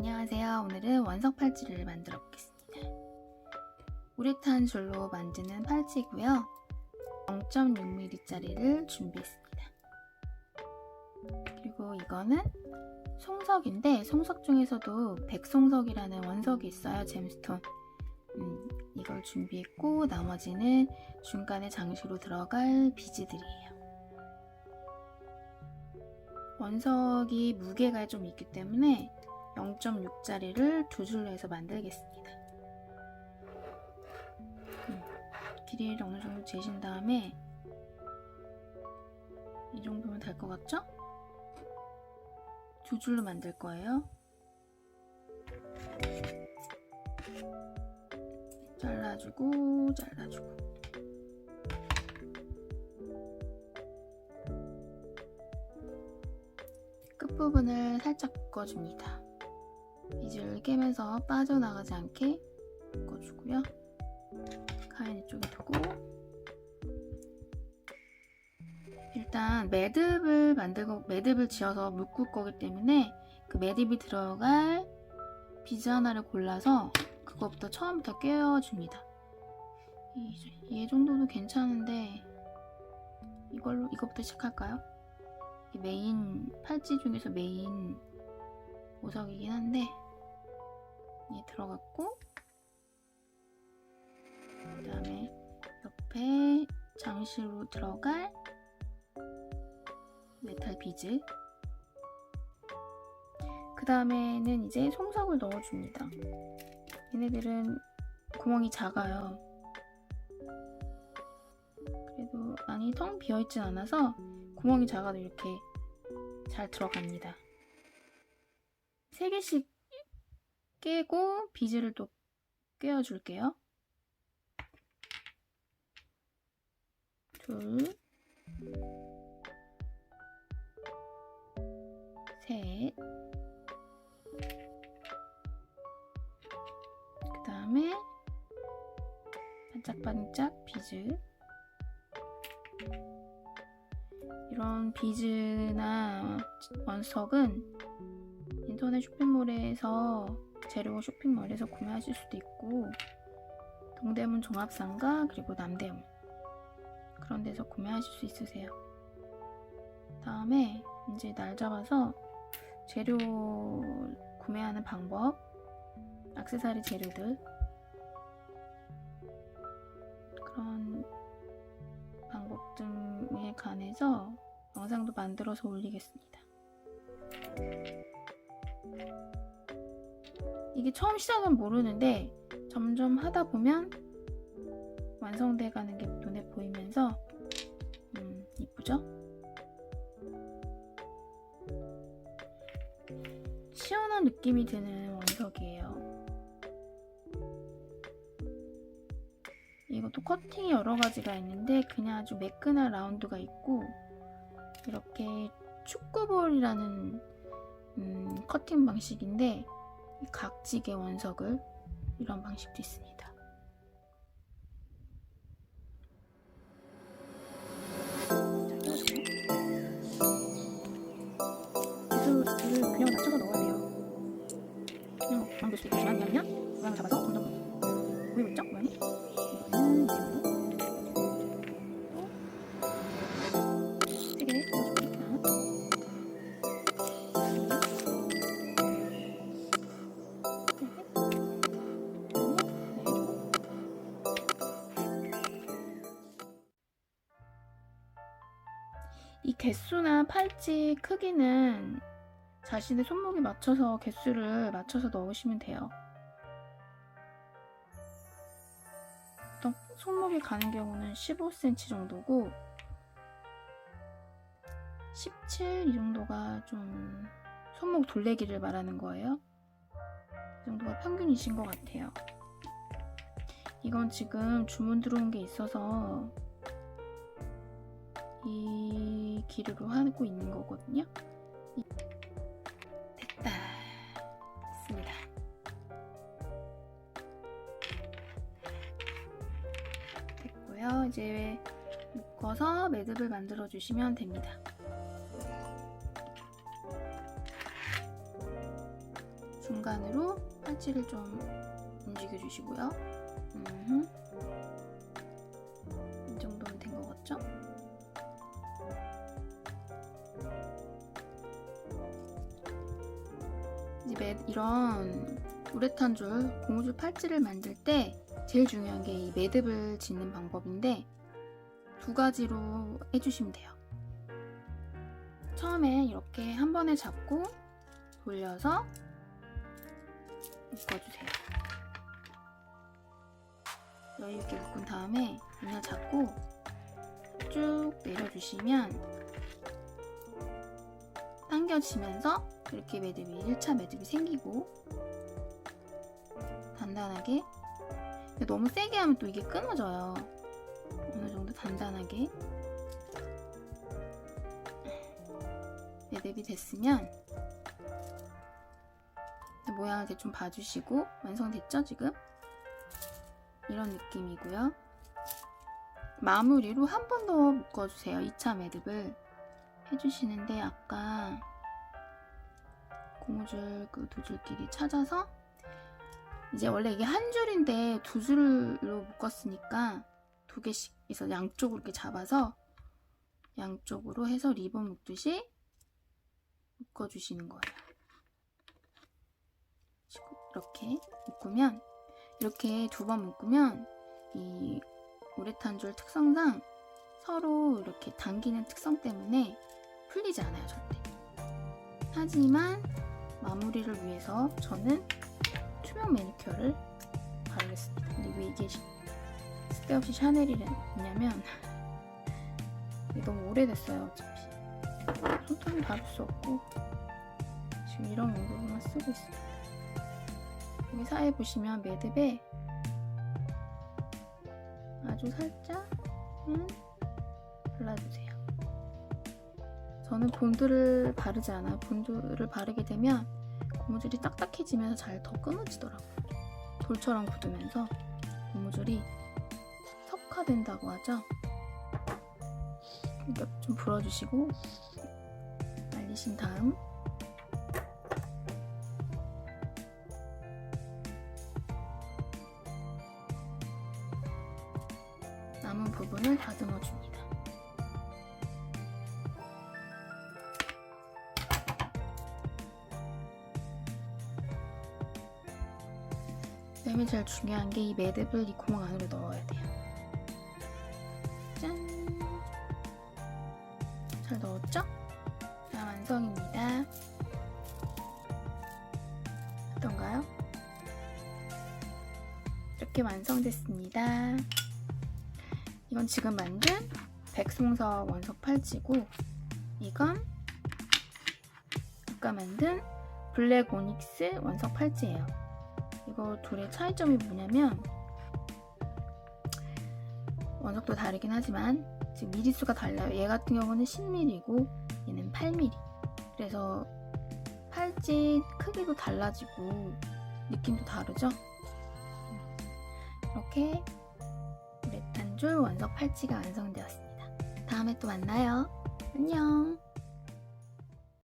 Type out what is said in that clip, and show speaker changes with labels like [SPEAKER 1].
[SPEAKER 1] 안녕하세요. 오늘은 원석 팔찌를 만들어 보겠습니다. 우레탄 줄로 만드는 팔찌고요. 0.6mm짜리를 준비했습니다. 그리고 이거는 송석인데 송석 중에서도 백송석이라는 원석이 있어요. 잼스톤. 음, 이걸 준비했고 나머지는 중간에 장식으로 들어갈 비즈들이에요. 원석이 무게가 좀 있기 때문에 0.6짜리를 두 줄로 해서 만들겠습니다. 음, 길이를 어느 정도 재신 다음에 이 정도면 될 것 같죠? 두 줄로 만들 거예요. 잘라주고 잘라주고 끝부분을 살짝 묶어줍니다. 비즈를 깨면서 빠져나가지 않게 묶어주고요. 가인 이쪽에 두고 일단 매듭을 만들고 매듭을 지어서 묶을 거기 때문에 그 매듭이 들어갈 비즈 하나를 골라서 그것부터 처음부터 꿰어줍니다. 이, 이 정도도 괜찮은데 이걸로 이것부터 시작할까요? 메인 팔찌 중에서 메인 보석이긴 한데 이 들어갔고 그 다음에 옆에 장식으로 들어갈 메탈 비즈. 그 다음에는 이제 송석을 넣어줍니다. 얘네들은 구멍이 작아요. 그래도 많이 텅 비어있진 않아서 구멍이 작아도 이렇게 잘 들어갑니다. 3개씩 깨고 비즈를 또 꿰어줄게요. 둘, 셋, 그 다음에 반짝반짝 비즈 이런 비즈나 원석은 인터넷 쇼핑몰에서 재료 쇼핑몰에서 구매하실 수도 있고 동대문 종합상가 그리고 남대문 그런 데서 구매하실 수 있으세요. 다음에 이제 날 잡아서 재료 구매하는 방법, 액세서리 재료들 그런 방법 등에 관해서 영상도 만들어서 올리겠습니다. 이게 처음 시작은 모르는데 점점 하다 보면 완성돼 가는 게 눈에 보이면서 음, 이쁘죠? 시원한 느낌이 드는 원석이에요. 이것도 커팅이 여러 가지가 있는데 그냥 아주 매끈한 라운드가 있고 이렇게 축구볼이라는 음, 커팅 방식인데 이 각지게 원석을 이런 방식도 있습니다. 이를 그냥 맞춰서 넣어야 돼요. 그냥 수 있지만 아니면 모양을 잡아서 점점 보이고 있죠? 모양이? 개수나 팔찌 크기는 자신의 손목에 맞춰서 개수를 맞춰서 넣으시면 돼요. 손목에 가는 경우는 15cm 정도고 17 이 정도가 좀 손목 돌레기를 말하는 거예요. 이 정도가 평균이신 것 같아요. 이건 지금 주문 들어온 게 있어서 이 길이로 하고 있는 거거든요. 이- 됐다. 됐습니다. 됐고요. 이제 묶어서 매듭을 만들어 주시면 됩니다. 중간으로 팔찌를 좀 움직여 주시고요. 매, 이런 우레탄 줄, 고무줄 팔찌를 만들 때 제일 중요한 게 이 매듭을 짓는 방법인데 두 가지로 해주시면 돼요. 처음에 이렇게 한 번에 잡고 돌려서 묶어주세요. 여유 있게 묶은 다음에 그냥 잡고 쭉 내려주시면 당겨지면서 이렇게 매듭이 1차 매듭이 생기고 단단하게 너무 세게 하면 또 이게 끊어져요. 어느 정도 단단하게 매듭이 됐으면 모양을 대충 봐주시고 완성됐죠 지금? 이런 느낌이고요. 마무리로 한 번 더 묶어주세요. 2차 매듭을 해주시는데 아까 고무줄 그 두 줄끼리 찾아서 이제 원래 이게 한 줄인데 두 줄로 묶었으니까 두 개씩 해서 양쪽으로 이렇게 잡아서 양쪽으로 해서 리본 묶듯이 묶어주시는 거예요. 이렇게 묶으면 이렇게 두 번 묶으면 이 우레탄 줄 특성상 서로 이렇게 당기는 특성 때문에 풀리지 않아요 절대. 하지만 마무리를 위해서 저는 투명 매니큐어를 바르겠습니다. 근데 왜 이게 시- 쓸데없이 샤넬이냐면 이게 너무 오래됐어요 어차피 손톱은 다룰 수 없고 지금 이런 용도로만 쓰고 있어요. 여기 사이에 보시면 매듭에 아주 살짝 음, 발라주세요. 저는 본드를 바르지 않아요. 본드를 바르게 되면 고무줄이 딱딱해지면서 잘 더 끊어지더라고요. 돌처럼 굳으면서 고무줄이 석화된다고 하죠. 좀 불어주시고 말리신 다음 남은 부분을 다듬어 줍니다. 그다음에 제일 중요한 게 이 매듭을 이 구멍 안으로 넣어야 돼요. 짠! 잘 넣었죠? 자, 완성입니다. 어떤가요? 이렇게 완성됐습니다. 이건 지금 만든 백송석 원석 팔찌고 이건 아까 만든 블랙 오닉스 원석 팔찌예요. 이거 둘의 차이점이 뭐냐면 원석도 다르긴 하지만 지금 미리수가 달라요. 얘 같은 경우는 10mm이고 얘는 8mm. 그래서 팔찌 크기도 달라지고 느낌도 다르죠? 이렇게 우레탄 줄 원석 팔찌가 완성되었습니다. 다음에 또 만나요. 안녕.